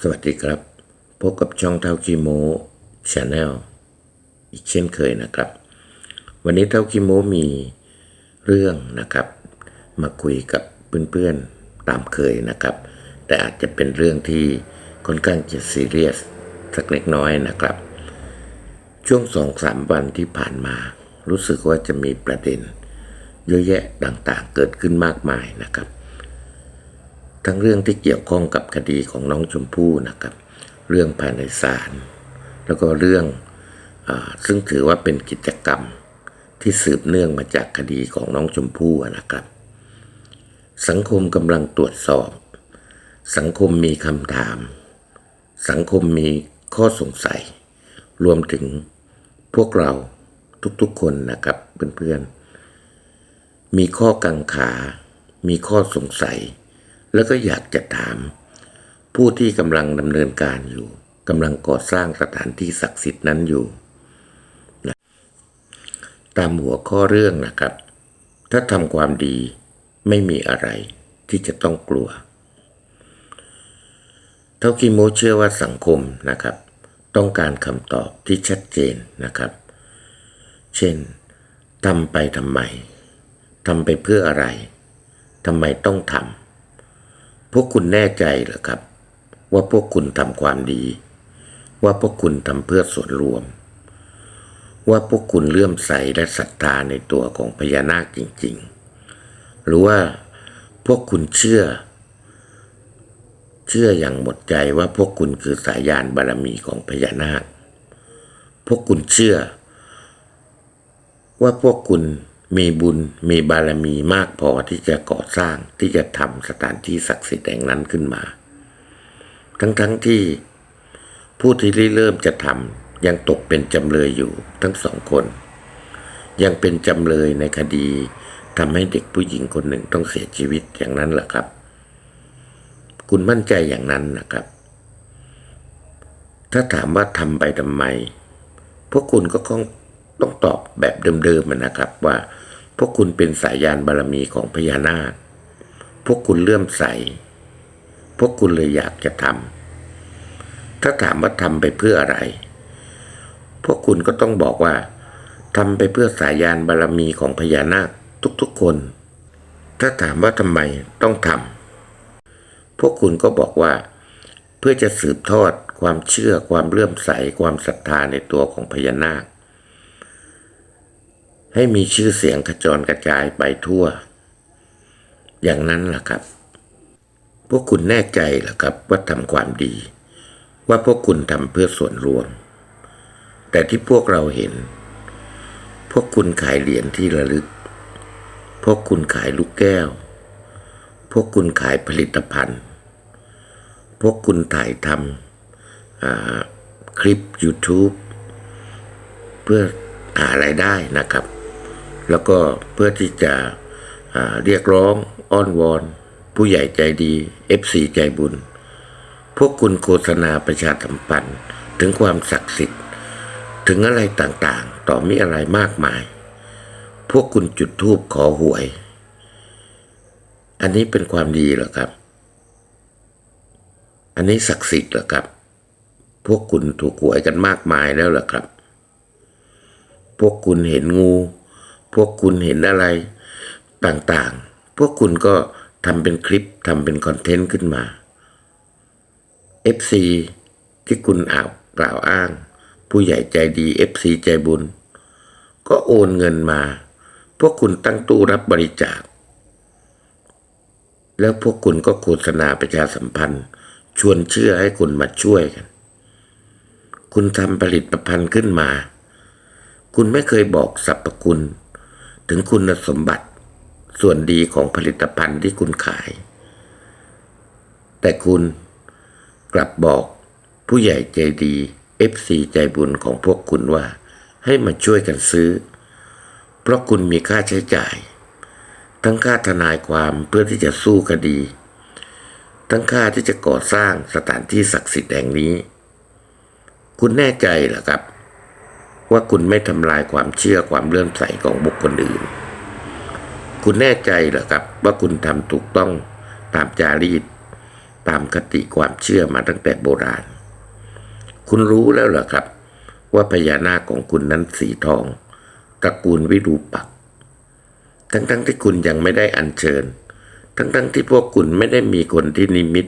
สวัสดีครับ พบกับช่องเท่ากิโมชาแนลอีกเช่นเคยนะครับ วันนี้เท่ากิโมมีเรื่องนะครับ มาคุยกับเพื่อนๆตามเคยนะครับ แต่อาจจะเป็นเรื่องที่ค่อนข้างจะซีเรียสสักเล็กน้อยนะครับ ช่วงสองสามวันที่ผ่านมา รู้สึกว่าจะมีประเด็น เยอะแยะต่างๆเกิดขึ้นมากมายนะครับ ทั้งเรื่องที่เกี่ยวข้องกับคดีของน้องชมพู่นะครับ เรื่องภายในศาลแล้วก็เรื่องอซึ่งถือว่าเป็นกิจกรรมที่สืบเนื่องมาจากคดีของน้องชมพู่นะครับ สังคมกำลังตรวจสอบ สังคมมีคำถาม สังคมมีข้อสงสัย รวมถึงพวกเราทุกๆคนนะครับเพื่อนๆมีข้อกังขา มีข้อสงสัย แล้วก็อยากจะถาม ผู้ที่กำลังดำเนินการอยู่กำลังก่อสร้างสถานที่ศักดิ์สิทธิ์นั้นอยู่นะตามหัวข้อเรื่องนะครับ ถ้าทำความดีไม่มีอะไรที่จะต้องกลัว เท่าที่โมเชื่อว่าสังคมนะครับ ต้องการคำตอบที่ชัดเจนนะครับ เช่นทำไปทำไมทำไปเพื่ออะไรทำไมต้องทำ พวกคุณแน่ใจเหรอครับ ว่าพวกคุณทำความดี ว่าพวกคุณทำเพื่อส่วนรวม ว่าพวกคุณเลื่อมใสและศรัทธาในตัวของพญานาคจริง ๆ หรือว่าพวกคุณเชื่อ เชื่ออย่างหมดใจว่าพวกคุณคือสายยานบารมีของพญานาค พวกคุณเชื่อ ว่าพวกคุณ มีบุญมีบารมีมากพอที่จะก่อสร้างที่จะทำสถานที่ศักดิ์สิทธิ์แห่งนั้นขึ้นมา ทั้งๆทที่ผู้ที่ริเริ่มจะทำยังตกเป็นจำเลยอยู่ทั้งสองคน ยังเป็นจำเลยในคดีทำให้เด็กผู้หญิงคนหนึ่งต้องเสียชีวิตอย่างนั้นแหละครับ คุณมั่นใจอย่างนั้นนะครับ ถ้าถามว่าทำไปทำไม พวกคุณก็คง ต้องตอบแบบเดิมๆนะครับว่าพวกคุณเป็นสายยานบารมีของพญานาค พวกคุณเลื่อมใส พวกคุณเลยอยากจะทำ ถ้าถามว่าทำไปเพื่ออะไร พวกคุณก็ต้องบอกว่าทำไปเพื่อสายยานบารมีของพญานาคทุกๆคน ถ้าถามว่าทำไมต้องทำ พวกคุณก็บอกว่า เพื่อจะสืบทอดความเชื่อความเลื่อมใสความศรัทธาในตัวของพญานาค ให้มีชื่อเสียงกระจรกระจายไปทั่ว อย่างนั้นล่ะครับ พวกคุณแน่ใจเหรอครับว่าทำความดี ว่าพวกคุณทำเพื่อส่วนรวม แต่ที่พวกเราเห็น พวกคุณขายเหรียญที่ระลึก พวกคุณขายลูกแก้ว พวกคุณขายผลิตภัณฑ์ พวกคุณถ่ายทำคลิป YouTube เพื่อหารายได้นะครับ แล้วก็เพื่อที่จะเรียกร้องอ้อนวอน ผู้ใหญ่ใจดี FC ใจบุญ พวกคุณโฆษณาประชาสัมพันธ์ถึงความศักดิ์สิทธิ์ ถึงอะไรต่างๆ ต่อมีอะไรมากมาย พวกคุณจุดธูปขอหวย อันนี้เป็นความดีเหรอครับ อันนี้ศักดิ์สิทธิ์เหรอครับ พวกคุณถูกหวยกันมากมายแล้วเหรอครับ พวกคุณเห็นงู พวกคุณเห็นอะไรต่างๆ พวกคุณก็ทำเป็นคลิปทำเป็นคอนเทนต์ขึ้นมา FC ที่คุณอ่าวกล่าวอ้าง ผู้ใหญ่ใจดี FC ใจบุญ ก็โอนเงินมา พวกคุณตั้งตู้รับบริจาค แล้วพวกคุณก็โฆษณาประชาสัมพันธ์ ชวนเชื่อให้คุณมาช่วยกัน คุณทำผลิตภัณฑ์ขึ้นมา คุณไม่เคยบอกสรรพคุณ ถึงคุณสมบัติส่วนดีของผลิตภัณฑ์ที่คุณขาย แต่คุณกลับบอกผู้ใหญ่ใจดี FC ใจบุญของพวกคุณว่าให้มาช่วยกันซื้อ เพราะคุณมีค่าใช้จ่าย ทั้งค่าทนายความเพื่อที่จะสู้คดี ทั้งค่าที่จะก่อสร้างสถานที่ศักดิ์สิทธิ์แห่งนี้ คุณแน่ใจเหรอครับ ว่าคุณไม่ทำลายความเชื่อความเลื่อมใสของบุคคลอื่น คุณแน่ใจเหรอครับ ว่าคุณทำถูกต้องตามจารีต ตามคติความเชื่อมาตั้งแต่โบราณ คุณรู้แล้วเหรอครับ ว่าพญานาคของคุณนั้นสีทองตระกูลวิรูปักษ์ทั้งๆที่คุณยังไม่ได้อัญเชิญ ทั้งๆที่พวกคุณไม่ได้มีคนที่นิมิต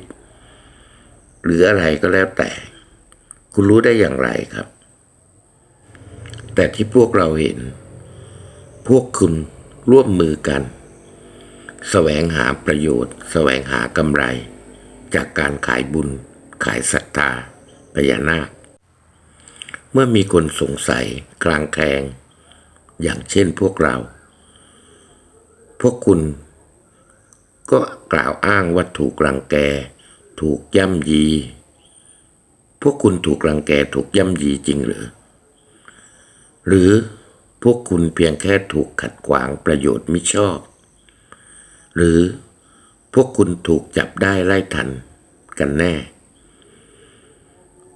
หรืออะไรก็แล้วแต่ คุณรู้ได้อย่างไรครับ แต่ที่พวกเราเห็น พวกคุณร่วมมือกันแสวงหาประโยชน์แสวงหากำไร จากการขายบุญ ขายศรัทธาพญานาค เมื่อมีคนสงสัยกลางแคลงอย่างเช่นพวกเรา พวกคุณก็กล่าวอ้างว่าถูกรังแก ถูกย่ำยี พวกคุณถูกรังแกถูกย่ำยีจริงหรือ หรือพวกคุณเพียงแค่ถูกขัดขวางประโยชน์มิชอบ หรือพวกคุณถูกจับได้ไล่ทันกันแน่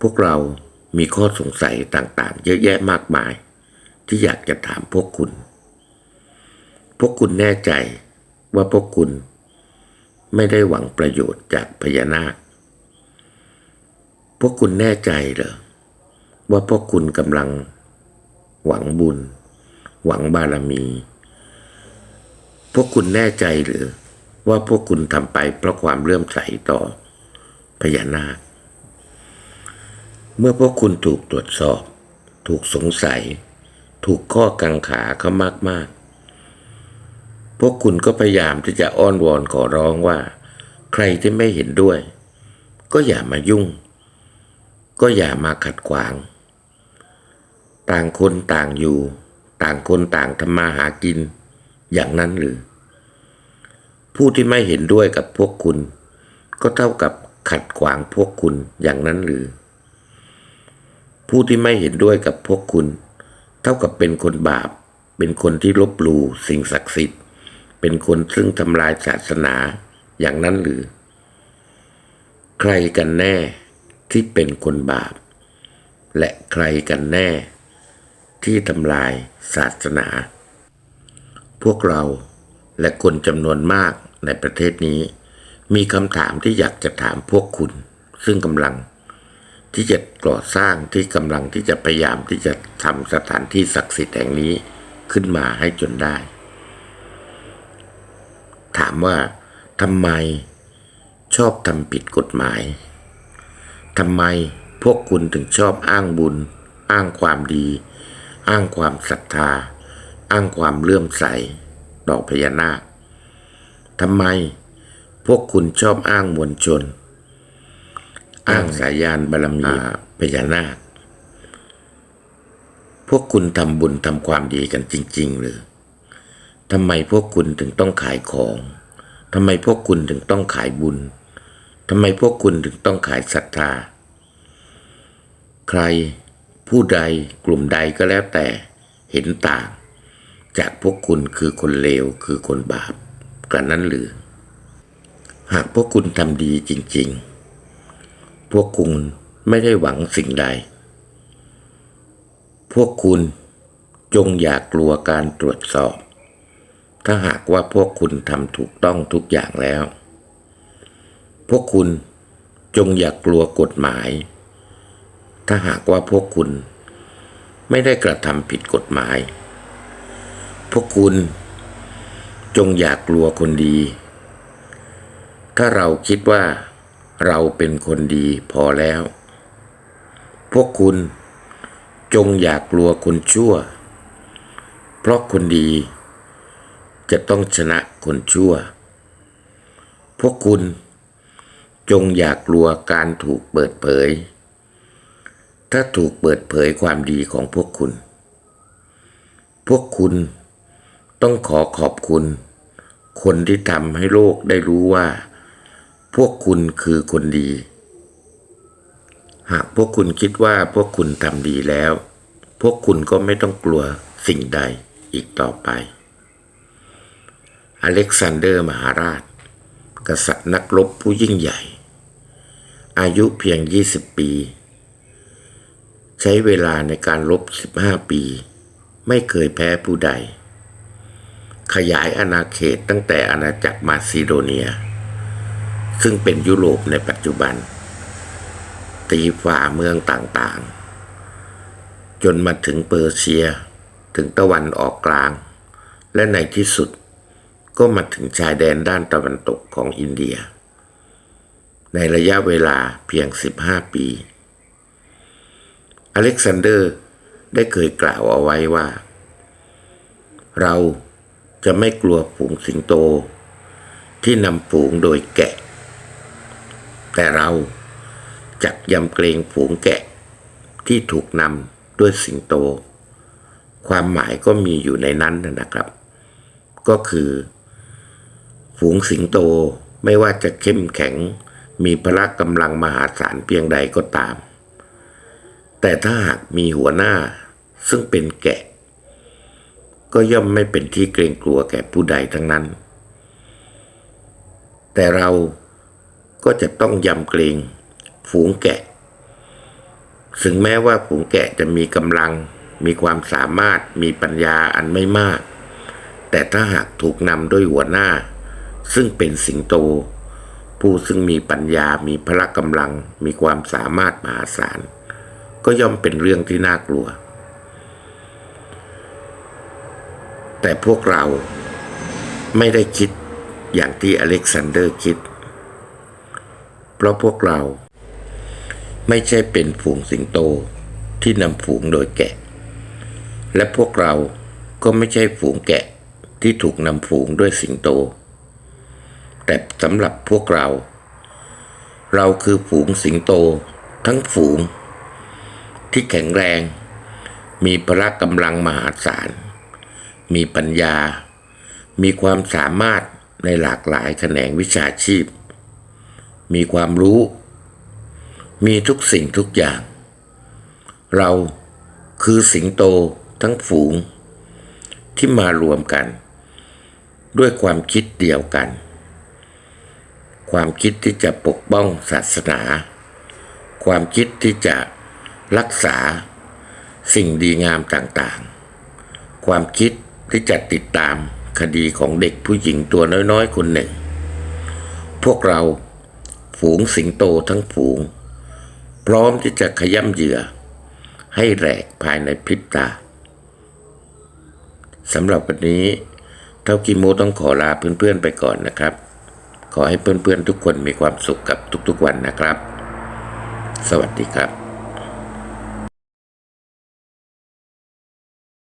พวกเรามีข้อสงสัยต่างๆ เยอะแยะมากมาย ที่อยากจะถามพวกคุณ พวกคุณแน่ใจว่าพวกคุณไม่ได้หวังประโยชน์จากพญานาค พวกคุณแน่ใจเหรอว่าพวกคุณกำลัง หวังบุญ หวังบารมี พวกคุณแน่ใจหรือว่าพวกคุณทำไปเพราะความเลื่อมใสต่อพญานาค เมื่อพวกคุณถูกตรวจสอบ ถูกสงสัย ถูกข้อกังขาเขามาก ๆ พวกคุณก็พยายามที่จะอ้อนวอนขอร้องว่า ใครที่ไม่เห็นด้วย ก็อย่ามายุ่ง ก็อย่ามาขัดขวาง ต่างคนต่างอยู่ ต่างคนต่างทำมาหากิน อย่างนั้นหรือ ผู้ที่ไม่เห็นด้วยกับพวกคุณ ก็เท่ากับขัดขวางพวกคุณอย่างนั้นหรือ ผู้ที่ไม่เห็นด้วยกับพวกคุณ เท่ากับเป็นคนบาป เป็นคนที่ลบหลู่สิ่งศักดิ์สิทธิ์ เป็นคนซึ่งทำลายศาสนาอย่างนั้นหรือ ใครกันแน่ที่เป็นคนบาป และใครกันแน่ ที่ทำลายศาสนา พวกเราและคนจำนวนมากในประเทศนี้ มีคำถามที่อยากจะถามพวกคุณ ซึ่งกำลังที่จะก่อสร้างที่กำลังที่จะพยายามที่จะทำสถานที่ศักดิ์สิทธิ์แห่งนี้ขึ้นมาให้จนได้ ถามว่าทำไมชอบทำผิดกฎหมายทำไมพวกคุณถึงชอบอ้างบุญ อ้างความดี อ้างความศรัทธา อ้างความเลื่อมใสต่อพญานาคทำไมพวกคุณชอบอ้างมวลชน อ้างสายยานบารมีพญานาค พวกคุณทำบุญทำความดีกันจริง ๆ หรือทำไมพวกคุณถึงต้องขายของทำไมพวกคุณถึงต้องขายบุญทำไมพวกคุณถึงต้องขายศรัทธา ใคร ผู้ใดกลุ่มใดก็แล้วแต่เห็นต่าง จากพวกคุณคือคนเลวคือคนบาปกันนั้นหรือ หากพวกคุณทำดีจริง ๆ พวกคุณไม่ได้หวังสิ่งใด พวกคุณจงอย่ากลัวการตรวจสอบ ถ้าหากว่าพวกคุณทำถูกต้องทุกอย่างแล้ว พวกคุณจงอย่ากกลัวกฎหมาย ถ้าหากว่าพวกคุณ ไม่ได้กระทำผิดกฎหมาย พวกคุณจงอย่ากกลัวคนดี ถ้าเราคิดว่าเราเป็นคนดีพอแล้ว พวกคุณจงอย่ากกลัวคนชั่ว เพราะคนดีจะต้องชนะคนชั่ว พวกคุณจงอย่ากกลัวการถูกเปิดเผย ถ้าถูกเปิดเผยความดีของพวกคุณ พวกคุณต้องขอขอบคุณ คนที่ทำให้โลกได้รู้ว่า พวกคุณคือคนดี หากพวกคุณคิดว่าพวกคุณทำดีแล้ว พวกคุณก็ไม่ต้องกลัวสิ่งใดอีกต่อไป อเล็กซานเดอร์มหาราช กษัตริย์นักรบผู้ยิ่งใหญ่ อายุเพียง 20 ปี ใช้เวลาในการรบ15 ปี ไม่เคยแพ้ผู้ใด ขยายอาณาเขตตั้งแต่อาณาจักรมาซิโดเนีย ซึ่งเป็นยุโรปในปัจจุบัน ตีฝ่าเมืองต่างๆ จนมาถึงเปอร์เซียถึงตะวันออกกลาง และในที่สุดก็มาถึงชายแดนด้านตะวันตกของอินเดีย ในระยะเวลาเพียง 15 ปี อเล็กซานเดอร์ได้เคยกล่าวเอาไว้ว่า เราจะไม่กลัวฝูงสิงโต ที่นำฝูงโดยแกะ แต่เราจะยำเกรงฝูงแกะที่ถูกนำด้วยสิงโต ความหมายก็มีอยู่ในนั้นนะครับ ก็คือ ฝูงสิงโตไม่ว่าจะเข้มแข็งมีพละกำลังมหาศาลเพียงใดก็ตาม แต่ถ้าหากมีหัวหน้าซึ่งเป็นแกะ ก็ย่อมไม่เป็นที่เกรงกลัวแก่ผู้ใดทั้งนั้น แต่เราก็จะต้องยำเกรงฝูงแกะ ถึงแม้ว่าฝูงแกะจะมีกำลัง มีความสามารถ มีปัญญาอันไม่มาก แต่ถ้าหากถูกนำด้วยหัวหน้า ซึ่งเป็นสิงโต ผู้ซึ่งมีปัญญา มีพละกำลัง มีความสามารถมหาศาล ก็ย่อมเป็นเรื่องที่น่ากลัว แต่พวกเราไม่ได้คิดอย่างที่อเล็กซานเดอร์คิด เพราะพวกเราไม่ใช่เป็นฝูงสิงโตที่นำฝูงโดยแกะ และพวกเราก็ไม่ใช่ฝูงแกะที่ถูกนำฝูงด้วยสิงโต แต่สำหรับพวกเรา เราคือฝูงสิงโตทั้งฝูง ที่แข็งแรง มีพละกำลังมหาศาล มีปัญญา มีความสามารถในหลากหลายแขนงวิชาชีพ มีความรู้ มีทุกสิ่งทุกอย่าง เราคือสิงโตทั้งฝูง ที่มารวมกัน ด้วยความคิดเดียวกัน ความคิดที่จะปกป้องศาสนา ความคิดที่จะ รักษาสิ่งดีงามต่างๆ ความคิดที่จะติดตามคดีของเด็กผู้หญิงตัวน้อยๆ คนหนึ่ง พวกเราฝูงสิงโตทั้งฝูง พร้อมที่จะขย้ำเหยื่อ ให้แหลกภายในพริบตาสำหรับวันนี้เท่ากิโมต้องขอลาเพื่อนๆไปก่อนนะครับ ขอให้เพื่อนๆทุกคนมีความสุขกับทุกๆวันนะครับ สวัสดีครับ